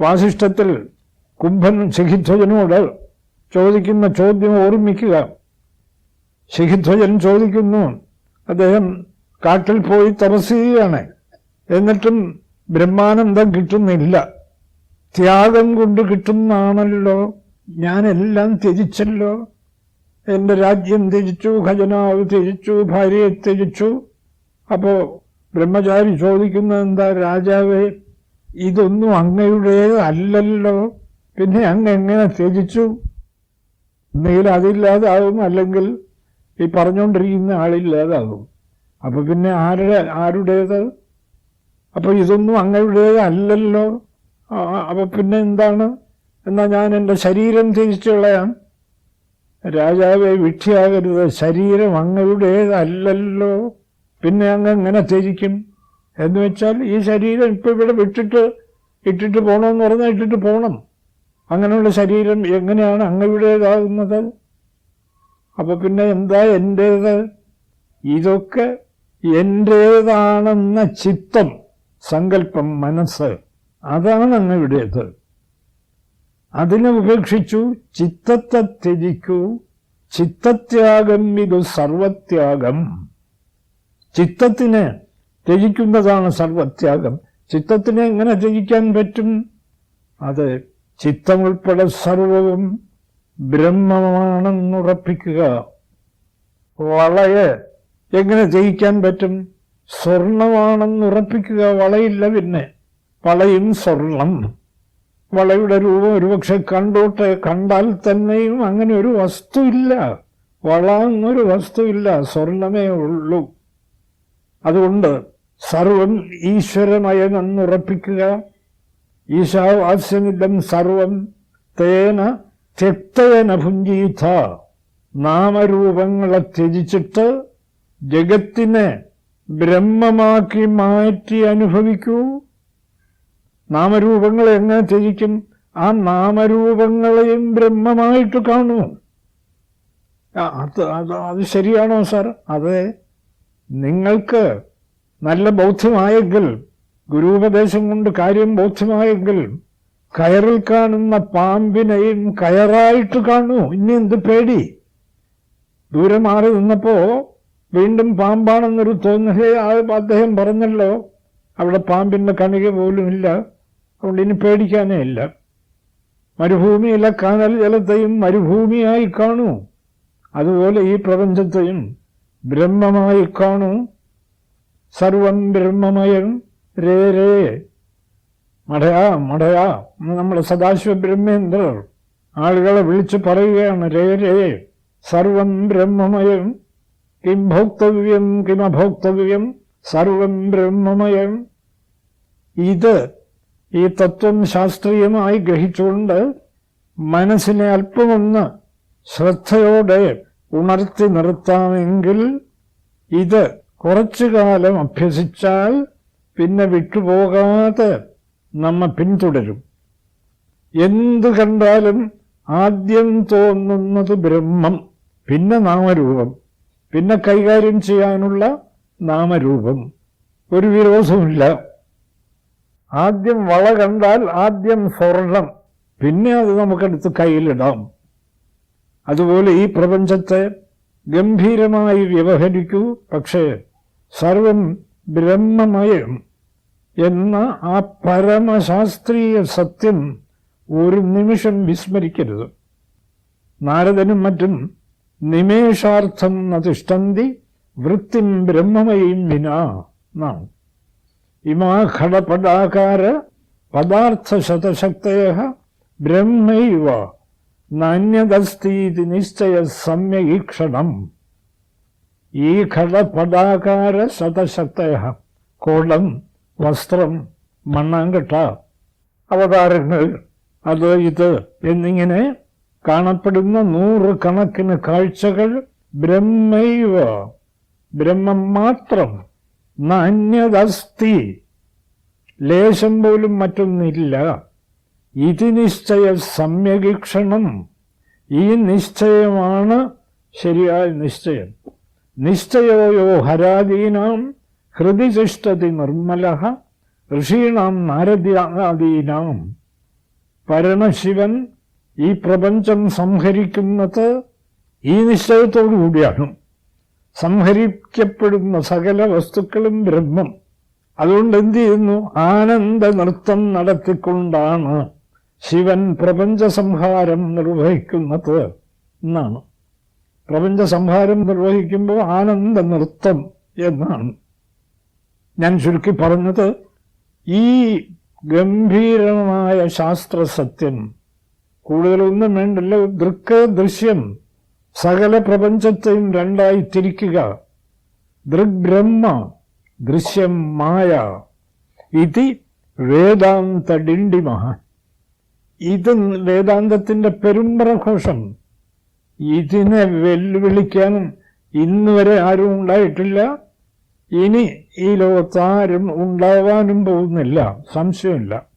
വാസിഷ്ഠത്തിൽ കുംഭൻ ശിഖിധ്വജനോട് ചോദിക്കുന്ന ചോദ്യം ഓർമ്മിക്കുക. ശിഖിധ്വജൻ ചോദിക്കുന്നു അദ്ദേഹം കാട്ടിൽ പോയി തപസ് ചെയ്യുകയാണ് എന്നിട്ടും ബ്രഹ്മാനന്ദം കിട്ടുന്നില്ല. ത്യാഗം കൊണ്ട് കിട്ടുന്നതാണല്ലോ ഞാനെല്ലാം ത്യജിച്ചല്ലോ. എന്റെ രാജ്യം ത്യജിച്ചു ഖജനാവ് ത്യജിച്ചു ഭാര്യയെ ത്യജിച്ചു. അപ്പോൾ ബ്രഹ്മചാരി ചോദിക്കുന്നത് എന്താ രാജാവേ ഇതൊന്നും അങ്ങയുടേതല്ലല്ലോ പിന്നെ അങ്ങ് എങ്ങനെ ത്യജിച്ചു? ഒന്നുകിൽ അതില്ലാതാവും അല്ലെങ്കിൽ ഈ പറഞ്ഞുകൊണ്ടിരിക്കുന്ന ആളില്ലാതാകും അപ്പൊ പിന്നെ ആരുടെ ആരുടേത്? അപ്പൊ ഇതൊന്നും അങ്ങയുടേത് അല്ലല്ലോ. അപ്പൊ പിന്നെ എന്താണ്? എന്നാ ഞാൻ എന്റെ ശരീരം തിരിച്ചു രാജാവെ വിഡ്ഢിയാകരുത്. ശരീരം അങ്ങയുടേതല്ലല്ലോ പിന്നെ അങ്ങ് എങ്ങനെ ത്യജിക്കും? എന്ന് വെച്ചാൽ ഈ ശരീരം ഇപ്പോൾ ഇവിടെ വിട്ടിട്ട് ഇട്ടിട്ട് പോകണമെന്ന് പറഞ്ഞാൽ ഇട്ടിട്ട് പോകണം അങ്ങനെയുള്ള ശരീരം എങ്ങനെയാണ് അങ്ങയുടേതാകുന്നത്? അപ്പോൾ പിന്നെ എന്താ എന്റേത് ഇതൊക്കെ എന്റേതാണെന്ന ചിത്തം സങ്കല്പം മനസ്സ് അതാണ് അങ്ങയുടേത്. അതിനെ ഉപേക്ഷിച്ചു ചിത്തത്തെ ത്യജിക്കൂ ചിത്തത്യാഗം ഇത് സർവത്യാഗം. ചിത്തത്തിനെ ത്യജിക്കുന്നതാണ് സർവത്യാഗം. ചിത്തത്തിനെ എങ്ങനെ ത്യജിക്കാൻ പറ്റും? അത് ചിത്തമുൾപ്പെടെ സർവവും ബ്രഹ്മമാണെന്നുറപ്പിക്കുക. വളയെ എങ്ങനെ ജയിക്കാൻ പറ്റും? സ്വർണമാണെന്നുറപ്പിക്കുക. വളയില്ല പിന്നെ. വളയും സ്വർണം. വളയുടെ രൂപം ഒരുപക്ഷെ കണ്ടോട്ടെ. കണ്ടാൽ തന്നെയും അങ്ങനെ ഒരു വസ്തുവില്ല. വള എന്നൊരു വസ്തുവില്ല. സ്വർണമേ ഉള്ളൂ. അതുകൊണ്ട് സർവം ഈശ്വരമയമെന്നുറപ്പിക്കുക ഈശാവാസ്യമില്ലം സർവം തേന തെക്തേന ഭുഞ്ചീത നാമരൂപങ്ങളെ ത്യജിച്ചിട്ട് ജഗത്തിനെ ബ്രഹ്മമാക്കി മാറ്റി അനുഭവിക്കൂ. നാമരൂപങ്ങളെ എങ്ങനെ ത്യജിക്കും? ആ നാമരൂപങ്ങളെയും ബ്രഹ്മമായിട്ട് കാണൂ. അത് അത് ശരിയാണോ സാർ? അതെ. നിങ്ങൾക്ക് നല്ല ബോധ്യമായെങ്കിൽ ഗുരുപദേശം കൊണ്ട് കാര്യം ബോധ്യമായെങ്കിൽ കയറിൽ കാണുന്ന പാമ്പിനെയും കയറായിട്ട് കാണൂ. ഇനി എന്ത് പേടി? ദൂരെ മാറി നിന്നപ്പോ വീണ്ടും പാമ്പാണെന്നൊരു തോന്നലേ അദ്ദേഹം പറഞ്ഞല്ലോ. അവിടെ പാമ്പിന്റെ കണിക പോലും ഇല്ല. അതുകൊണ്ട് ഇനി പേടിക്കാനേ ഇല്ല. മരുഭൂമിയിലെ കാനൽ ജലത്തെയും മരുഭൂമിയായി കാണൂ. അതുപോലെ ഈ പ്രപഞ്ചത്തെയും ബ്രഹ്മമായി കാണൂ. സർവം ബ്രഹ്മമയം. രേ രേ. മടയാ മടയാ. നമ്മൾ സദാശിവ ബ്രഹ്മേന്ദ്രർ. ആളുകളെ വിളിച്ചു പറയുകയാണ് രേ രേ. സർവം ബ്രഹ്മമയം. Kim ഭോക്തവ്യം Kim അഭോക്തവ്യം. സർവം ബ്രഹ്മമയം. ഇത് ഈ തത്വം ശാസ്ത്രീയമായി ഗ്രഹിച്ചുകൊണ്ട് മനസ്സിനെ അല്പമൊന്ന് ശ്രദ്ധയോടെ ഉണർത്തി നിർത്താമെങ്കിൽ ഇത് കുറച്ചു കാലം അഭ്യസിച്ചാൽ പിന്നെ വിട്ടുപോകാതെ നമ്മ പിന്തുടരും. എന്തു കണ്ടാലും ആദ്യം തോന്നുന്നത് ബ്രഹ്മം പിന്നെ നാമരൂപം പിന്നെ കൈകാര്യം ചെയ്യാനുള്ള നാമരൂപം. ഒരു വിരോധമില്ല ആദ്യം വള കണ്ടാൽ ആദ്യം സ്വർണം പിന്നെ അത് നമുക്കെടുത്ത് കയ്യിലിടാം. അതുപോലെ ഈ പ്രപഞ്ചത്തെ ഗംഭീരമായി വ്യവഹരിക്കൂ. പക്ഷേ സർവം ബ്രഹ്മമയം എന്ന ആ പരമശാസ്ത്രീയ സത്യം ഒരു നിമിഷം വിസ്മരിക്കരുത്. നാരദനും മറ്റും നിമേഷാർത്ഥം നതിഷ്ടന്തി വൃത്തിം ബ്രഹ്മമയും വിനാ എന്നാണ് ഇമാഘടപടാകാര പദാർത്ഥശതശക്തയ ബ്രഹ്മൈവ നാന്യതസ്തീതി നിശ്ചയ സമ്യീക്ഷണം ഈ ഘടപടാകാര ശതശക്തയ കോളം വസ്ത്രം മണ്ണാങ്കട്ട. അവതാരങ്ങൾ അത് ഇത് എന്നിങ്ങനെ കാണപ്പെടുന്ന നൂറുകണക്കിന് കാഴ്ചകൾ ബ്രഹ്മൈവ. ബ്രഹ്മം മാത്രം നാന്യതസ്തി ലേശം പോലും മറ്റൊന്നില്ല. ഇതി നിശ്ചയ സമ്യകീക്ഷണം. ഈ നിശ്ചയമാണ് ശരിയായ നിശ്ചയം. നിശ്ചയോയോ ഹരാദീനാം ഹൃദി തിഷ്ടതി നിർമ്മല ഋഷീണാം നാരദാദീനാം പരമശിവൻ ഈ പ്രപഞ്ചം സംഹരിക്കുന്നത് ഈ നിശ്ചയത്തോടു കൂടിയാണ് സംഹരിക്കപ്പെടുന്ന സകല വസ്തുക്കളും ബ്രഹ്മം. അതുകൊണ്ട് എന്ത് ചെയ്യുന്നു? ആനന്ദ നൃത്തം നടത്തിക്കൊണ്ടാണ് ശിവൻ പ്രപഞ്ചസംഹാരം നിർവഹിക്കുന്നത് എന്നാണ്. പ്രപഞ്ച സംഹാരം നിർവഹിക്കുമ്പോൾ ആനന്ദ നൃത്തം എന്നാണ്. ഞാൻ ചുരുക്കി പറഞ്ഞത് ഈ ഗംഭീരമായ ശാസ്ത്ര സത്യം കൂടുതലൊന്നും വേണ്ടല്ലോ ദൃക്ക ദൃശ്യം സകല പ്രപഞ്ചത്തെയും രണ്ടായി തിരിക്കുക. ദൃഗ്ബ്രഹ്മ ദൃശ്യം മായ ഇത് വേദാന്ത ഡിണ്ടിമഹ. ഇത് വേദാന്തത്തിന്റെ പെരുമ്പറഘോഷം ഇതിനെ വെല്ലുവിളിക്കാനും ഇന്ന് വരെ ആരും ഉണ്ടായിട്ടില്ല. ഇനി ഈ ലോകത്താരും ഉണ്ടാവാനും പോകുന്നില്ല. സംശയമില്ല.